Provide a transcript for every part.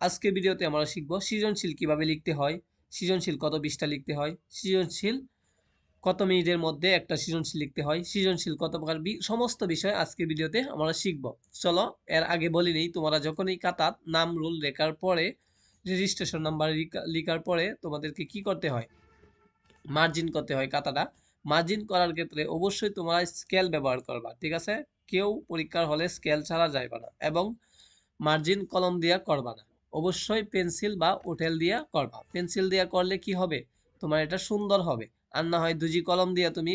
আজকের ভিডিওতে আমরা শিখব সৃজনশীল কীভাবে লিখতে হয়, সৃজনশীল কত পৃষ্ঠা লিখতে হয়, সৃজনশীল কত মিনিটের মধ্যে একটা সৃজনশীল লিখতে হয়, সৃজনশীল কত প্রকার সমস্ত বিষয় আজকের ভিডিওতে আমরা শিখব। চলো, এর আগে বলি নেই, তোমরা যখন এই কাতার নাম, রুল লেখার পরে রেজিস্ট্রেশন নাম্বার লেখার পরে তোমাদেরকে কি করতে হয়? মার্জিন করতে হয় কাতাটা মার্জিন করার ক্ষেত্রে অবশ্যই তোমরা স্কেল ব্যবহার করবা, ঠিক আছে? কেউ পরীক্ষার হলে স্কেল ছাড়া যাইবা না এবং মার্জিন কলম দিয়া করবা না। অবশ্যই পেন্সিল বা ওটেল দিয়া করবা। পেন্সিল দিয়া করলে কি হবে? তোমার এটা সুন্দর হবে। আর না হয় দুজি কলম দিয়ে তুমি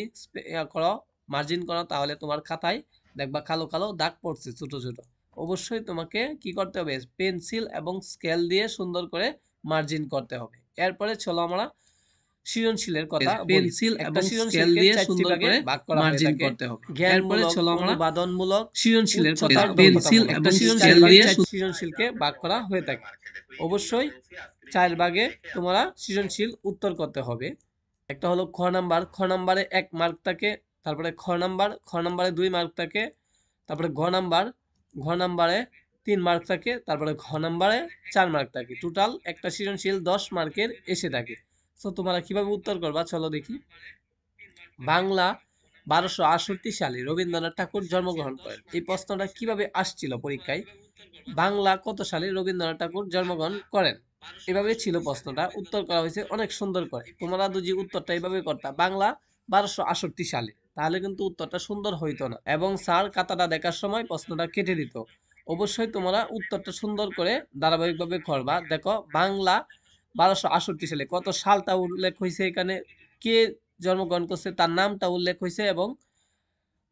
করো মার্জিন করো, তাহলে তোমার খাতায় দেখবা কালো কালো দাগ পড়ছে ছোট ছোট। অবশ্যই তোমাকে কি করতে হবে? পেন্সিল এবং স্কেল দিয়ে সুন্দর করে মার্জিন করতে হবে। এরপরে চলো আমরা সৃজনশীলের কথা পেন্সিল এবং স্কেল দিয়ে সুন্দর করে ভাগ করা হয়ে মার্জিন। করতে হবে। এরপরে চলো আমরা অনুবাদনমূলক সৃজনশীলের কথা। পেন্সিল এবং স্কেল দিয়ে সৃজনশীলকে ভাগ করা হয়ে থাকে। অবশ্যই চার ভাগে তোমরা সৃজনশীল উত্তর করতে হবে। একটা হলো খ নাম্বার। খ নাম্বারে এক মার্ক থাকে তারপরে খ নাম্বার। খ নাম্বারে দুই মার্ক থাকে তারপরে ঘ নাম্বার। ঘ নাম্বারে তিন মার্ক থাকে তারপরে ঘ নাম্বারে চার মার্ক থাকে। টোটাল একটা সৃজনশীল দশ মার্কের এসে থাকে। তো তোমরা কীভাবে উত্তর করবা? চলো দেখি। বাংলা বারোশো আটষট্টি সালে রবীন্দ্রনাথ ঠাকুর জন্মগ্রহণ করেন। এই প্রশ্নটা কীভাবে আসছিল পরীক্ষায়? বাংলা কত সালে রবীন্দ্রনাথ ঠাকুর জন্মগ্রহণ করেন? এভাবে ছিল প্রশ্নটা। উত্তর করা হয়েছে অনেক সুন্দর করে। তোমরা যদি উত্তরটা এইভাবে করতা, বাংলা বারোশো আটষট্টি সালে। তাহলে কিন্তু উত্তরটা সুন্দর হইতো না। এবং স্যার কাতাটা দেখার সময় প্রশ্নটা কেটে দিত। অবশ্যই তোমরা উত্তরটা সুন্দর করে ধারাবাহিকভাবে করবা। দেখো, বাংলা বারোশো আটষট্টি সালে। কত সালটা উল্লেখ হয়েছে এখানে? কে জন্মগ্রহণ করছে, তার নামটা উল্লেখ হয়েছে এবং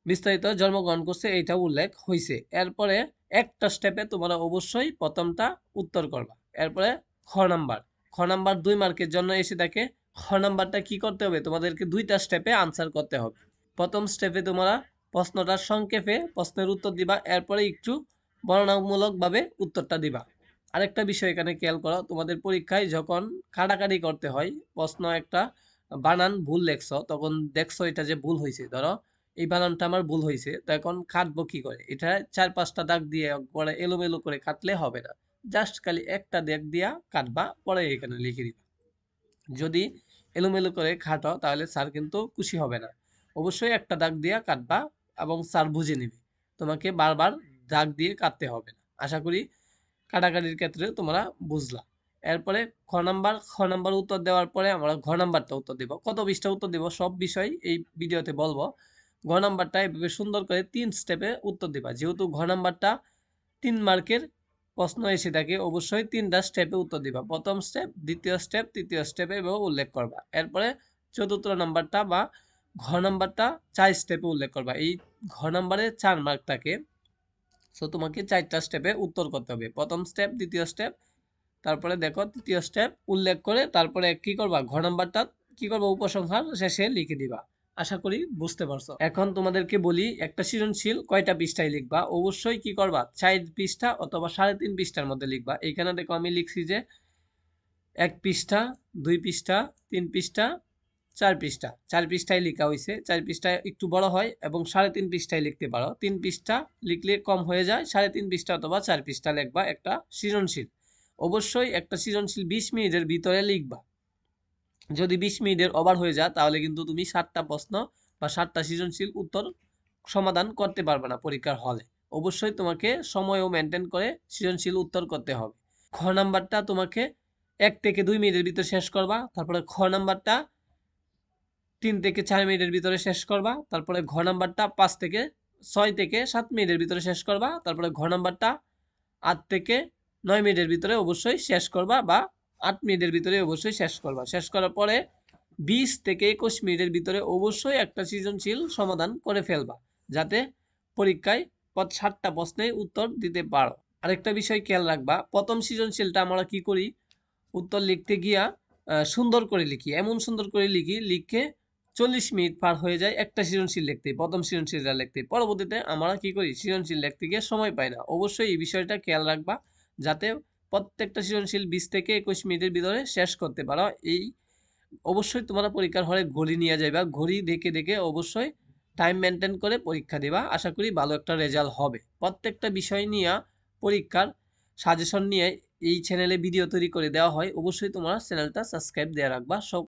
বিস্তারিত জন্মগ্রহণ করছে এইটা উল্লেখ হয়েছে এরপরে একটা স্টেপে তোমরা অবশ্যই প্রথমটা উত্তর করবা। এরপরে খ নাম্বার। খ নাম্বার দুই মার্কের জন্য এসে থাকে খ নাম্বারটা কি করতে হবে? তোমাদেরকে দুইটা স্টেপে আনসার করতে হবে। প্রথম স্টেপে তোমরা প্রশ্নটার সংক্ষেপে প্রশ্নের উত্তর দিবা, এরপরে একটু বর্ণনামূলকভাবে উত্তরটা দিবা। আরেকটা বিষয় এখানে খেয়াল করো, তোমাদের পরীক্ষায় যখন কাটাকাটি করতে হয়, প্রশ্ন একটা, বানান ভুল লেখছো তখন দেখছ এটা যে ভুল হয়েছে ধরো, এই বানানটা আমার ভুল হয়েছে তো এখন কাটবো কি করে? এটা চার পাঁচটা দাগ দিয়ে পরে এলোমেলো করে কাটলে হবে না। জাস্ট খালি একটা দাগ দিয়া কাটবা, পরে এখানে লিখে দিবা। যদি এলোমেলো করে খাটো, তাহলে স্যার কিন্তু খুশি হবে না। অবশ্যই একটা দাগ দিয়া কাটবা এবং স্যার বুঝে নিবে। তোমাকে বারবার দাগ দিয়ে কাটতে হবে না। আশা করি কাটাকাটির ক্ষেত্রে তোমরা বুঝলা। এরপরে খ নাম্বার খ নাম্বার উত্তর দেওয়ার পরে আমরা ঘ নাম্বারটা উত্তর দেব। কত বিশটা উত্তর দেব? সব বিষয় এই ভিডিওতে বলব। ঘ নাম্বারটা এভাবে সুন্দর করে তিন স্টেপে উত্তর দিবা। যেহেতু ঘ নাম্বারটা তিন মার্কের প্রশ্ন এসে থাকে, অবশ্যই তিনটা স্টেপে উত্তর দিবা। প্রথম স্টেপ, দ্বিতীয় স্টেপ, তৃতীয় স্টেপে এভাবে উল্লেখ করবা। এরপরে চতুর্থ নাম্বারটা বা ঘ নাম্বারটা চার স্টেপে উল্লেখ করবা। এই ঘ নাম্বারে চার মার্ক থাকে সো তোমাকে চারটা স্টেপে উত্তর করতে হবে। প্রথম স্টেপ দ্বিতীয় স্টেপ তারপরে দেখো, তৃতীয় স্টেপ উল্লেখ করে তারপরে কি করবা? ঘর নাম্বারটা কি করবা? উপসংহার শেষে লিখে দিবা। আশা করি বুঝতে পারছ। এখন তোমাদেরকে বলি, একটা সৃজনশীল কয়টা পৃষ্ঠায় লিখবা? অবশ্যই কি করবা? চার পৃষ্ঠা অথবা সাড়ে তিন পৃষ্ঠার মধ্যে লিখবা। এখানে দেখো আমি লিখছি যে, এক পৃষ্ঠা, দুই পৃষ্ঠা, তিন পৃষ্ঠা চার পৃষ্ঠা। চার পৃষ্ঠায় লেখা হয়েছে চার পৃষ্ঠায় একটু বড় হয় এবং সাড়ে তিন পৃষ্ঠায় লিখতে পারো। তিন পৃষ্ঠা লিখলে কম হয়ে যায়। সাড়ে তিন পৃষ্ঠা অথবা চার পৃষ্ঠা লিখবা একটা সৃজনশীল। অবশ্যই একটা সৃজনশীল বিশ মিনিটের ভিতরে লিখবা। যদি বিশ মিনিটের ওভার হয়ে যায়, তাহলে কিন্তু তুমি সাতটা প্রশ্ন বা সাতটা সৃজনশীল উত্তর সমাধান করতে পারবে না পরীক্ষার হলে। অবশ্যই তোমাকে সময়ও মেনটেন করে সৃজনশীল উত্তর করতে হবে। খ নাম্বারটা তোমাকে এক থেকে দুই মিনিটের ভিতরে শেষ করবা। তারপরে খ নাম্বারটা তিন থেকে চার মিনিটের ভিতরে শেষ করবা, তারপরে ঘ নাম্বারটা পাঁচ থেকে ছয় থেকে সাত মিনিটের ভিতরে শেষ করবা, তারপরে ঘ নাম্বারটা আট থেকে নয় মিনিটের ভিতরে অবশ্যই শেষ করবা বা আট মিনিটের ভিতরে অবশ্যই শেষ করবা। শেষ করার পরে বিশ থেকে একুশ মিনিটের ভিতরে অবশ্যই একটা সৃজনশীল সমাধান করে ফেলবা, যাতে পরীক্ষায় পথ ষাটটা প্রশ্নে উত্তর দিতে পারো। আরেকটা বিষয় খেয়াল রাখবা, প্রথম সৃজনশীলটা আমরা কি করি? উত্তর লিখতে গিয়া সুন্দর করে লিখি। এমন সুন্দর করে লিখি, লিখে চল্লিশ মিনিট পার হয়ে যায় একটা সৃজনশীল লিখতে, প্রথম সৃজনশীলটা লিখতে। পরবর্তীতে আমরা কি করি? সৃজনশীল লিখতে গিয়ে সময় পাই না। অবশ্যই এই বিষয়টা খেয়াল রাখবা, যাতে প্রত্যেকটা সৃজনশীল বিশ থেকে একুশ মিনিটের ভিতরে শেষ করতে পারো। এই অবশ্যই তোমরা পরীক্ষার হলে ঘড়ি নিয়ে যাইবা। ঘড়ি দেখে দেখে অবশ্যই টাইম মেনটেন করে পরীক্ষা দিবা। আশা করি ভালো একটা রেজাল্ট হবে। প্রত্যেকটা বিষয় নিয়ে পরীক্ষার সাজেশন নিয়ে এই চ্যানেলে ভিডিও তৈরি করে দেওয়া হয়। অবশ্যই তোমরা চ্যানেলটা সাবস্ক্রাইব দেওয়া রাখবা। সব